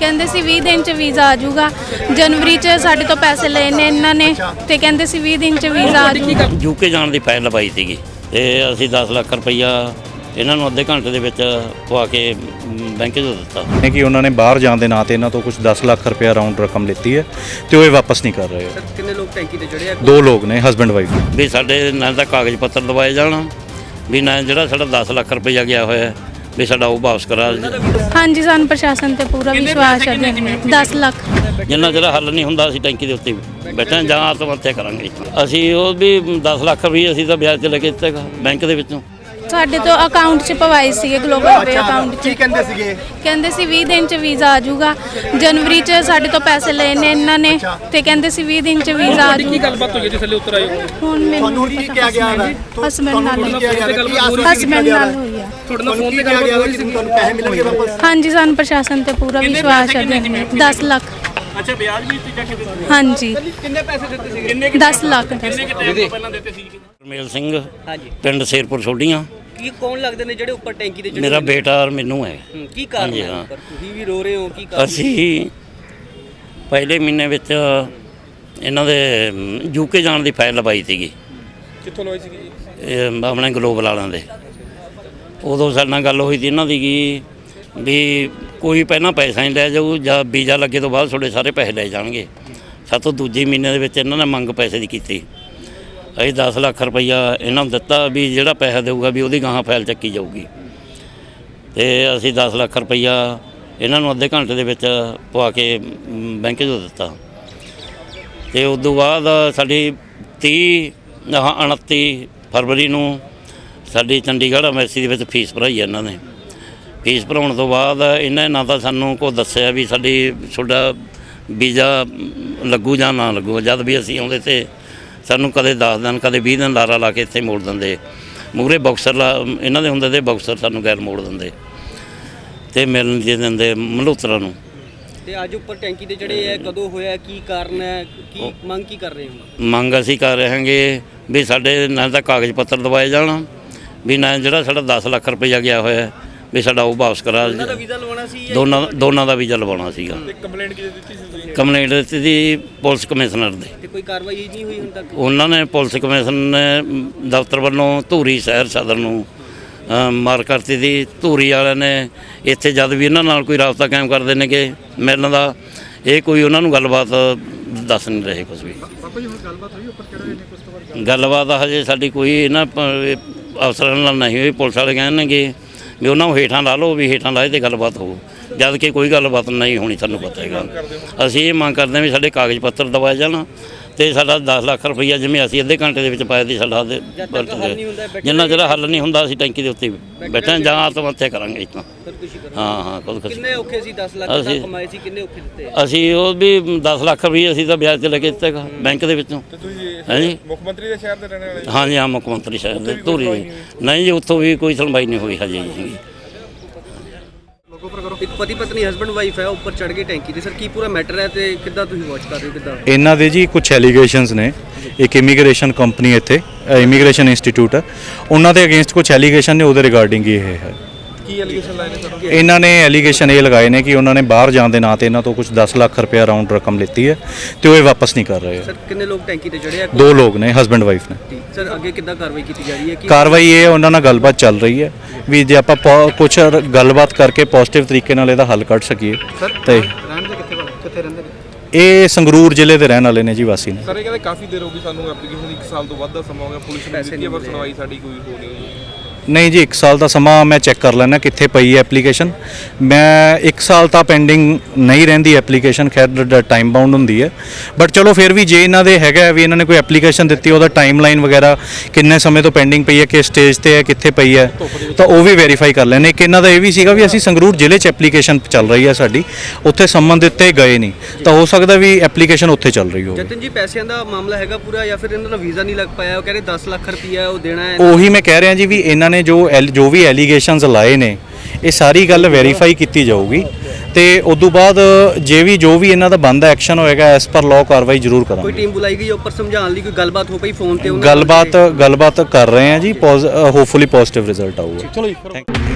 ਕਹਿੰਦੇ ਸੀ 20 ਦਿਨ ਚ ਵੀਜ਼ਾ ਆ ਜਾਊਗਾ। ਜਨਵਰੀ ਚ ਸਾਡੇ ਤੋਂ ਪੈਸੇ ਲਏ ਨੇ ਇਹਨਾਂ ਨੇ ਤੇ ਕਹਿੰਦੇ ਸੀ 20 ਦਿਨ ਚ ਵੀਜ਼ਾ ਆ ਜਾਊਗਾ। ਯੂਕੇ ਜਾਣ ਦੀ ਫਾਈਲ ਲਵਾਈ ਸੀਗੀ ਤੇ ਅਸੀਂ 10 ਲੱਖ ਰੁਪਈਆ ਇਹਨਾਂ ਨੂੰ ਅੱਧੇ ਘੰਟੇ ਦੇ ਵਿੱਚ ਪਵਾ ਕੇ ਬੈਂਕ 'ਚ ਦਿੱਤਾ। ਹੈ ਕਿ ਉਹਨਾਂ ਨੇ ਬਾਹਰ ਜਾਣ ਦੇ ਨਾਂ ਤੇ ਇਹਨਾਂ ਤੋਂ ਕੁਝ 10 ਲੱਖ ਰੁਪਏ ਅਰਾਊਂਡ ਰਕਮ ਲਿੱਤੀ ਹੈ ਤੇ ਉਹ ਇਹ ਵਾਪਸ ਨਹੀਂ ਕਰ ਰਹੇ। ਸਰ ਕਿੰਨੇ ਲੋਕ ਟੈਂਕੀ ਤੇ ਚੜੇ ਆ? ਦੋ ਲੋਕ ਨੇ ਹਸਬੰਡ ਵਾਈਫ ਵੀ ਸਾਡੇ ਨਾਲ ਦਾ ਕਾਗਜ਼ ਪੱਤਰ ਦਵਾਏ ਜਾਣ ਵੀ ਨਾ ਜਿਹੜਾ ਸਾਡਾ 10 ਲੱਖ ਰੁਪਈਆ ਗਿਆ ਹੋਇਆ ਹੈ, ਵੀ ਸਾਡਾ ਉਹ ਵਾਪਸ ਕਰਾ ਹਾਂਜੀ ਸਾਨੂੰ ਪ੍ਰਸ਼ਾਸਨ ਤੇ ਪੂਰਾ ਵਿਸ਼ਵਾਸ ਹੈ 10 ਲੱਖ। ਜਿੰਨਾ ਜਿਹੜਾ ਹੱਲ ਨਹੀਂ ਹੁੰਦਾ ਅਸੀਂ ਟੈਂਕੀ ਦੇ ਉੱਤੇ ਬੈਠੇ ਹਾਂ ਜਾਂ ਆਤਮ ਹੱਤਿਆ ਕਰਾਂਗੇ। ਅਸੀਂ ਉਹ ਵੀ 10 ਲੱਖ ਰੁਪਈਆ ਅਸੀਂ ਤਾਂ ਵਿਆਜ ਤੇ ਲੈ ਕੇ ਦਿੱਤੇ ਬੈਂਕ ਦੇ ਵਿੱਚੋਂ। ਸਾਡੇ ਤੋਂ ਅਕਾਊਂਟ 'ਚ ਪਵਾਏ ਸੀਗੇ ਗਲੋਬਲ ਪੇ ਅਕਾਊਂਟ 'ਚ ਕੀ ਕਹਿੰਦੇ ਸੀਗੇ? ਕਹਿੰਦੇ ਸੀ 20 ਦਿਨ ਚ ਵੀਜ਼ਾ ਆ ਜਾਊਗਾ। ਜਨਵਰੀ ਚ ਸਾਡੇ ਤੋਂ ਪੈਸੇ ਲਏ ਨੇ ਇਹਨਾਂ ਨੇ ਤੇ ਕਹਿੰਦੇ ਸੀ 20 ਦਿਨ ਚ ਵੀਜ਼ਾ ਆ ਕੀ ਜਾਊਗਾ। ਗੱਲਬਾਤ ਹੋਈ ਹੈ ਜੀ ਥੱਲੇ ਉਤਰ ਆਏ ਹੋ ਹੁਣ ਮੈਨੂੰ ਤੁਹਾਨੂੰ ਹੁਣ ਕੀ ਕਿਹਾ ਗਿਆ ਹੈ ਹਸਬੈਂਡ ਨਾਲ ਕੀ ਕਿਹਾ ਗਿਆ ਹੈ? ਕੀ ਆਸਰਾ ਹਸਬੈਂਡ ਨਾਲ ਹੋਈ ਆ। ਤੁਹਾਡੇ ਨਾਲ ਤੁਹਾਨੂੰ ਫੋਨ ਤੇ ਕਿਹਾ ਗੱਲਬਾਤ ਗਿਆ ਹੋਈ ਕਿ ਸੀ? ਤੁਹਾਨੂੰ ਪੈਸੇ ਮਿਲਣਗੇ ਵਾਪਸ? ਹਾਂਜੀ ਸਾਨੂੰ ਪ੍ਰਸ਼ਾਸਨ ਤੇ ਪੂਰਾ ਵਿਸ਼ਵਾਸ ਹੈ 10 ਲੱਖ। ਅੱਛਾ ਵਿਆਜ ਵੀ ਤੇ ਜਾ ਕੇ ਦਿੱਤੇ ਹਾਂਜੀ। ਕਿੰਨੇ ਪੈਸੇ ਦਿੱਤੇ ਸੀਗੇ? ਕਿੰਨੇ 10 ਲੱਖ। ਕਿੰਨੇ ਕਿ ਟਾਈਮ ਤੋਂ ਪਹਿਲਾਂ ਦਿੱਤੇ ਸੀ? ਰਮੇਲ ਸਿੰਘ ਹਾਂਜੀ। ਪਿੰਡ ਸ਼ੇਰਪੁਰ ਛੋਡੀਆਂ ਕੀ ਕੌਣ ਲੱਗਦੇ ਨੇ ਜਿਹੜੇ ਉੱਪਰ ਟੈਂਕੀ ਚੜੇ ਮੇਰਾ? ਬੇਟਾ ਔਰ ਮੈਨੂੰ ਹੈ। ਹੂੰ, ਕੀ ਕਾਰਨ ਹਾਂਜੀ, ਹੈ ਹਾਂ। ਉੱਪਰ? ਤੁਸੀਂ ਵੀ ਰੋ ਰਹੇ ਹੋ ਕੀ ਕਾਰਨ ਅਸੀਂ ਪਹਿਲੇ ਮਹੀਨੇ ਵਿੱਚ ਇਹਨਾਂ ਦੇ ਯੂਕੇ ਜਾਣ ਦੀ ਫਾਈਲ ਲਵਾਈ ਸੀਗੀ। ਕਿੱਥੋਂ ਲਵਾਈ ਸੀਗੀ? ਜੀ ਇਹ ਆਪਣੇ ਗਲੋਬਲ ਵਾਲਿਆਂ ਦੇ। ਉਦੋਂ ਸਾਡੇ ਨਾਲ ਗੱਲ ਹੋਈ ਸੀ ਇਹਨਾਂ ਦੀ ਕਿ ਵੀ ਕੋਈ ਪਹਿਲਾਂ ਪੈਸਾ ਨਹੀਂ ਲੈ ਜਾਊ ਜਾਂ ਵੀਜ਼ਾ ਲੱਗੇ ਤੋਂ ਬਾਅਦ ਤੁਹਾਡੇ ਸਾਰੇ ਪੈਸੇ ਲੈ ਜਾਣਗੇ। ਸਾਤੋਂ ਦੂਜੇ ਮਹੀਨੇ ਦੇ ਵਿੱਚ ਇਹਨਾਂ ਨੇ ਮੰਗ ਪੈਸੇ ਦੀ ਕੀਤੀ। ਅਸੀਂ 10 ਲੱਖ ਰੁਪਈਆ ਇਹਨਾਂ ਨੂੰ ਦਿੱਤਾ ਵੀ ਜਿਹੜਾ ਪੈਸਾ ਦੇਊਗਾ ਵੀ ਉਹਦੀ ਗਾਹਾਂ ਫਾਈਲ ਚੱਕੀ ਜਾਊਗੀ। ਤੇ ਅਸੀਂ 10 ਲੱਖ ਰੁਪਈਆ ਇਹਨਾਂ ਨੂੰ ਅੱਧੇ ਘੰਟੇ ਦੇ ਵਿੱਚ ਪਵਾ ਕੇ ਬੈਂਕ 'ਚ ਦਿੱਤਾ। ਤੇ ਉਸ ਤੋਂ ਬਾਅਦ ਸਾਡੀ 30 ਆਹ 29 ਫਰਵਰੀ ਨੂੰ ਸਾਡੀ ਚੰਡੀਗੜ੍ਹ ਐਮਐਸਸੀ ਦੇ ਵਿੱਚ ਫੀਸ ਭਰਾਈ ਹੈ ਇਹਨਾਂ ਨੇ। ਫੀਸ ਭਰਾਉਣ ਤੋਂ ਬਾਅਦ ਇਹਨਾਂ ਨਾ ਤਾਂ ਸਾਨੂੰ ਕੋ ਦੱਸਿਆ ਵੀ ਸਾਡੀ ਤੁਹਾਡਾ ਵੀਜ਼ਾ ਲੱਗੂ ਜਾਂ ਨਾ ਲੱਗੂ। ਜਦ ਵੀ ਅਸੀਂ ਆਉਂਦੇ ਤੇ ਸਾਨੂੰ ਕਦੇ 10 ਦਿਨ ਕਦੇ 20 ਦਿਨ ਲਾਰਾ ਲਾ ਕੇ ਇੱਥੇ ਮੋੜ ਦਿੰਦੇ। ਮੂਰੇ ਬਾਕਸਰ ਲਾ ਇਹਨਾਂ ਦੇ ਹੁੰਦੇ ਤੇ ਬਾਕਸਰ ਸਾਨੂੰ ਗੈਰ ਮੋੜ ਦਿੰਦੇ। ਤੇ ਮਿਲਣ ਦੇ ਦਿੰਦੇ ਮਲਹੋਤਰਾ ਨੂੰ। ਤੇ ਅੱਜ ਉੱਪਰ ਟੈਂਕੀ ਤੇ ਚੜੇ ਆ ਕਦੋਂ ਹੋਇਆ ਕੀ ਕਾਰਨ ਹੈ ਕੀ ਮੰਗ ਕੀ ਕਰ ਰਹੇ ਹੋ? ਮੰਗ ਅਸੀਂ ਕਰ ਰਹੇ ਹਾਂਗੇ ਵੀ ਸਾਡੇ ਨਾਲ ਦਾ ਕਾਗਜ਼ ਪੱਤਰ ਦਵਾਏ ਜਾਣ ਵੀ ਨਾ ਜਿਹੜਾ ਸਾਡਾ 10 ਲੱਖ ਰੁਪਈਆ ਗਿਆ ਹੋਇਆ ਵੀ ਸਾਡਾ ਉਹ ਵਾਪਸ ਕਰਾ ਉਹਨਾਂ ਦਾ ਵੀਜ਼ਾ ਲਵਾਉਣਾ ਸੀ ਜਾਂ ਦੋਨਾਂ ਦੋਨਾਂ ਦਾ ਵੀਜ਼ਾ ਲਵਾਉਣਾ ਸੀਗਾ। ਕੰਪਲੇਂਟ ਕਿਤੇ ਦਿੱਤੀ ਸੀ ਤੁਸੀਂ? ਕੰਪਲੇਂਟ ਦਿੱਤੀ ਸੀ ਪੁਲਿਸ ਕਮਿਸ਼ਨਰ ਦੇ। ਤੇ ਕੋਈ ਕਾਰਵਾਈ ਨਹੀਂ ਹੋਈ ਹੁਣ ਤੱਕ? ਉਹਨਾਂ ਨੇ ਪੁਲਿਸ ਕਮਿਸ਼ਨ ਨੇ ਦਫ਼ਤਰ ਵੱਲੋਂ ਧੂਰੀ ਸ਼ਹਿਰ ਸਦਰ ਨੂੰ ਮਾਰ ਕਰਤੀ ਸੀ। ਧੂਰੀ ਵਾਲਿਆਂ ਨੇ ਇੱਥੇ ਜਦ ਵੀ ਇਹਨਾਂ ਨਾਲ ਕੋਈ ਰਾਬਤਾ ਕਾਇਮ ਕਰਦੇ ਨੇਗੇ ਮਿਲਣ ਦਾ ਇਹ ਕੋਈ ਉਹਨਾਂ ਨੂੰ ਗੱਲਬਾਤ ਦੱਸ ਨਹੀਂ ਰਹੇ ਕੁਝ ਵੀ। ਗੱਲਬਾਤ ਹਜੇ ਸਾਡੀ ਕੋਈ ਇਹਨਾਂ ਪ- ਅਫਸਰਾਂ ਨਾਲ ਨਹੀਂ ਹੋਈ। ਪੁਲਿਸ ਵਾਲੇ ਕਹਿਣਗੇ ਵੀ ਉਹਨਾਂ ਨੂੰ ਹੇਠਾਂ ਲਾ ਲਓ, ਵੀ ਹੇਠਾਂ ਲਾਏ ਤੇ ਗੱਲਬਾਤ ਹੋਊ। ਜਦ ਕਿ ਕੋਈ ਗੱਲਬਾਤ ਨਹੀਂ ਹੋਣੀ ਸਾਨੂੰ ਪਤਾ ਹੈਗਾ। ਅਸੀਂ ਇਹ ਮੰਗ ਕਰਦੇ ਹਾਂ ਵੀ ਸਾਡੇ ਕਾਗਜ਼ ਪੱਤਰ ਦਵਾਏ ਜਾਣ। ਤੇ ਸਾਡਾ 10 ਲੱਖ ਰੁਪਈਆ ਜਿਵੇਂ ਅਸੀਂ ਅੱਧੇ ਘੰਟੇ ਦੇ ਵਿੱਚ ਪਾਇਆ ਸੀ ਸਾਡਾ ਦੇ ਜਿੰਨਾ ਜਿਹੜਾ ਹੱਲ ਨਹੀਂ ਹੁੰਦਾ ਅਸੀਂ ਟੈਂਕੀ ਦੇ ਉੱਤੇ ਬੈਠੇ ਜਾਂ ਆਤਮ ਹੱਤਿਆ ਕਰਾਂਗੇ ਇਸ ਤਾਂ। ਖੁਦਕੁਸ਼ੀ ਕਰ ਹਾਂ ਹਾਂ ਖੁਦਕੁਸ਼ੀ ਕਿੰਨੇ ਔਖੇ ਸੀ 10 ਲੱਖ ਦਾ ਕਮਾਏ ਸੀ ਕਿੰਨੇ ਔਖੇ ਦਿੱਤੇ? ਅਸੀਂ ਉਹ ਵੀ 10 ਲੱਖ ਰੁਪਈਆ ਅਸੀਂ ਤਾਂ ਵਿਆਜ ਤੇ ਲੈ ਕੇ ਦਿੱਤੇ ਬੈਂਕ ਦੇ ਵਿੱਚੋਂ। ਤੁਸੀਂ ਹਾਂਜੀ ਮੁੱਖ ਮੰਤਰੀ ਦੇ ਸ਼ਹਿਰ ਦੇ ਰਹਿਣ ਵਾਲੇ ਹਾਂਜੀ ਹਾਂ ਮੁੱਖ ਮੰਤਰੀ ਸਾਹਿਬ ਦੇ ਧੂਰੀ। ਨਹੀਂ ਜੀ ਉੱਥੋਂ ਵੀ ਕੋਈ ਸੁਣਵਾਈ ਨਹੀਂ ਹੋਈ ਹਜੇ ਜੀ। ਇੱਕ ਪਤੀ ਪਤਨੀ ਹਸਬੰਡ ਵਾਈਫ ਹੈ, ਉੱਪਰ ਚੜ ਗਏ ਟੈਂਕੀ ਤੇ। ਸਰ, ਕੀ ਪੂਰਾ ਮੈਟਰ ਹੈ ਤੇ ਕਿੱਦਾਂ ਤੁਸੀਂ ਵਾਚ ਕਰ ਰਹੇ ਹੋ, ਕਿੱਦਾਂ? ਇਹਨਾਂ ਦੇ ਜੀ ਕੁਝ ਐਲੀਗੇਸ਼ਨਸ ਨੇ। ਇੱਕ ਇਮੀਗ੍ਰੇਸ਼ਨ ਕੰਪਨੀ ਇੱਥੇ ਇਮੀਗ੍ਰੇਸ਼ਨ ਇੰਸਟੀਚਿਊਟ ਹੈ। ਉਹਨਾਂ ਦੇ ਅਗੇਂਸਟ ਕੁਝ ਐਲੀਗੇਸ਼ਨ ਨੇ, ਉਹਦੇ ਰਿਗਾਰਡਿੰਗ ਇਹ ਹੈ। ਕੀ ਐਲੀਗੇਸ਼ਨ ਲਾਏ ਨੇ ਸਰ? ਇਹਨਾਂ ਨੇ ਐਲੀਗੇਸ਼ਨ ਇਹ ਲਗਾਏ ਨੇ ਕਿ ਉਹਨਾਂ ਨੇ ਬਾਹਰ ਜਾਣ ਦੇ ਨਾਂ ਤੇ ਇਹਨਾਂ ਤੋਂ ਕੁਝ 10 ਲੱਖ ਰੁਪਏ ਅਰਾਊਂਡ ਰਕਮ ਲਿੱਤੀ ਹੈ ਤੇ ਉਹ ਇਹ ਵਾਪਸ ਨਹੀਂ ਕਰ ਰਹੇ। ਸਰ ਕਿੰਨੇ ਲੋਕ ਟੈਂਕੀ ਤੇ ਚੜੇ ਆ? ਦੋ ਲੋਕ ਨੇ ਹਸਬੰਡ ਵਾਈਫ ਨੇ। ਸਰ ਅੱਗੇ ਕਿੱਦਾਂ ਕਾਰਵਾਈ ਕੀਤੀ ਜਾ ਰਹੀ ਹੈ? ਕਿ ਕਾਰਵਾਈ ਇਹ ਉਹਨਾਂ ਨਾਲ ਗੱਲਬਾਤ ਚੱਲ ਰਹੀ ਹੈ ਵੀ ਜੇ ਆਪਾਂ ਕੁਝ ਗੱਲਬਾਤ ਕਰਕੇ ਪੋਜ਼ਿਟਿਵ ਤਰੀਕੇ ਨਾਲ ਇਹਦਾ ਹੱਲ ਕੱਢ ਸਕੀਏ। ਤੇ ਰਹਿਣ ਦੇ ਕਿੱਥੇ ਵਾਲੇ? ਕਿੱਥੇ ਰਹਿੰਦੇ ਨੇ? ਇਹ ਸੰਗਰੂਰ ਜ਼ਿਲ੍ਹੇ ਦੇ ਰਹਿਣ ਵਾਲੇ ਨੇ ਜੀ ਵਾਸੀ ਨੇ। ਸਰ ਇਹ ਕਹਿੰਦੇ ਕਾਫੀ ਦੇਰ ਹੋ ਗਈ ਸਾਨੂੰ ਐਪਲੀਕੇਸ਼ਨ 1 ਸਾਲ ਤੋਂ ਵੱਧ ਦਾ ਸਮਾਂ ਹੋ ਗਿਆ ਪੁਲਿਸ ਨੇ ਦਿੱਤੀ ਹੈ ਪਰ ਸੁਣਵਾਈ ਸਾਡੀ ਕੋਈ ਹੋ ਨਹੀਂ ਹੋਈ। ਨਹੀਂ ਜੀ 1 ਸਾਲ ਦਾ ਸਮਾਂ ਮੈਂ ਚੈੱਕ ਕਰ ਲੈਣਾ ਕਿੱਥੇ ਪਈ ਹੈ ਐਪਲੀਕੇਸ਼ਨ ਮੈਂ 1 ਸਾਲ ਤਾਂ ਪੈਂਡਿੰਗ ਨਹੀਂ ਰਹਿੰਦੀ ਐਪਲੀਕੇਸ਼ਨ ਖੈਰ ਟਾਈਮ ਬਾਉਂਡ ਹੁੰਦੀ ਹੈ। ਬਟ ਚਲੋ ਫਿਰ ਵੀ ਜੇ ਇਹਨਾਂ ਦੇ ਹੈਗਾ ਵੀ ਇਹਨਾਂ ਨੇ ਕੋਈ ਐਪਲੀਕੇਸ਼ਨ ਦਿੱਤੀ ਉਹਦਾ ਟਾਈਮਲਾਈਨ ਵਗੈਰਾ ਕਿੰਨੇ ਸਮੇਂ ਤੋਂ ਪੈਂਡਿੰਗ ਪਈ ਹੈ ਕਿਸ ਸਟੇਜ ਤੇ ਹੈ ਕਿੱਥੇ ਪਈ ਹੈ ਤਾਂ ਉਹ ਵੀ ਵੈਰੀਫਾਈ ਕਰ ਲੈਣੇ ਇੱਕ ਇਹਨਾਂ ਦਾ ਇਹ ਵੀ ਸੀਗਾ ਵੀ ਅਸੀਂ ਸੰਗਰੂਰ ਜ਼ਿਲ੍ਹੇ 'ਚ ਐਪਲੀਕੇਸ਼ਨ ਚੱਲ ਰਹੀ ਹੈ ਸਾਡੀ ਉੱਥੇ ਸੰਬੰਧ ਦਿੱਤੇ ਗਏ ਨਹੀਂ। ਤਾਂ ਹੋ ਸਕਦਾ ਵੀ ਐਪਲੀਕੇਸ਼ਨ ਉੱਥੇ ਚੱਲ ਰਹੀ ਹੋਵੇ। ਜਤਨ ਜੀ ਪੈਸਿਆਂ ਦਾ ਮਾਮਲਾ ਹੈਗਾ ਪੂਰਾ ਜਾਂ ਫਿਰ ਇਹਨਾਂ ਦਾ ਵੀਜ਼ਾ ਨਹੀਂ ਲੱਗ ਪਾਇਆ ਉਹ ਕਹਿੰਦੇ 10 ਲੱਖ ਰੁਪਈਆ ਉਹ ਦੇਣਾ ਹੈ? ਉਹੀ ਮੈਂ ਕਹਿ ਰਿਹਾ ਜੀ ਵੀ ਇਹਨਾਂ ਨੇ ਜੋ ਐਲ- ਜੋ ਵੀ ਐਲੀਗੇਸ਼ਨਸ ਲਾਏ ਨੇ ਇਹ ਸਾਰੀ ਗੱਲ ਵੈਰੀਫਾਈ ਕੀਤੀ ਜਾਊਗੀ ਤੇ ਉਸ ਤੋਂ ਬਾਅਦ ਜੇ ਵੀ ਜੋ ਵੀ ਇਹਨਾਂ ਦਾ ਬੰਦਾ ਐਕਸ਼ਨ ਹੋਏਗਾ ਐਸ ਪਰ ਲਾਅ ਕਾਰਵਾਈ ਜ਼ਰੂਰ ਕੋਈ ਕਰਾਂਗੇ ਟੀਮ ਬੁਲਾਈ ਗਈ ਉੱਪਰ ਸਮਝਾਉਣ ਲਈ ਕੋਈ ਗੱਲਬਾਤ ਹੋ ਪਈ ਫੋਨ ਤੇ ਉਹਨਾਂ ਨਾਲ? ਗੱਲਬਾਤ ਗੱਲਬਾਤ ਕਰ ਰਹੇ ਹਾਂ ਜੀ ਹੋਪਫੁਲੀ ਪੋਜ਼ਿਟਿਵ ਰਿਜ਼ਲਟ ਆਊਗਾ। ਚਲੋ ਜੀ ਥੈਂਕ ਯੂ